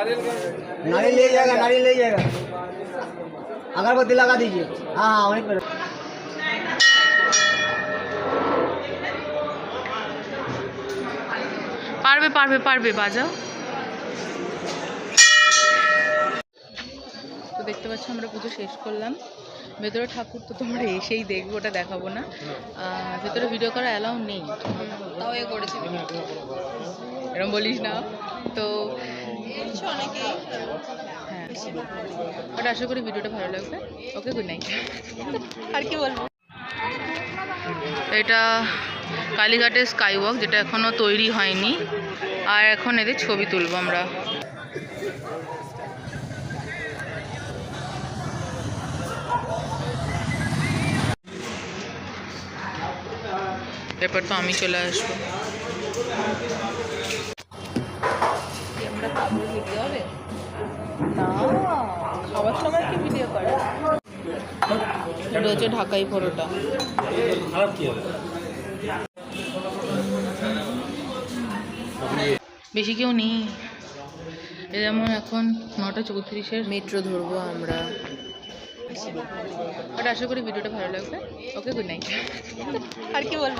नारियल ले जाएगा नारियल ले जाएगा अगरबत्ती लगा दीजिए हाँ हाँ वहीं पर পারবে পারবে পারবে বাজাও তো দেখতে পাচ্ছ আমরা পুজো শেষ করলাম ভেতরে ঠাকুর তো তোমরা এসেই দেখবে ওটা দেখাবো না আহ, ভেতরে ভিডিও করা অ্যালাউ নেই তাও এ করেছে এরকম বলিস না তো হ্যাঁ। বাট আশা করি ভিডিওটা ভালো লাগবে। ওকে গুড নাইট আর কি বলব? এটা কালীঘাটের স্কাই ওয়াক যেটা এখনও তৈরি হয়নি। আর এখন এদের ছবি তুলবো আমরা। এরপর তো আমি চলে আসব আমরা খাব ভিডিও হবে না খাবার সময় কি ভিডিও করে? এটা হচ্ছে ঢাকাই পরোটা। বেশি কেউ নেই। যেমন এখন নটা চৌত্রিশের। মেট্রো ধরবো আমরা। বাট আশা করি ভিডিওটা ভালো লাগবে। ওকে গুড নাইট আর কি বলব?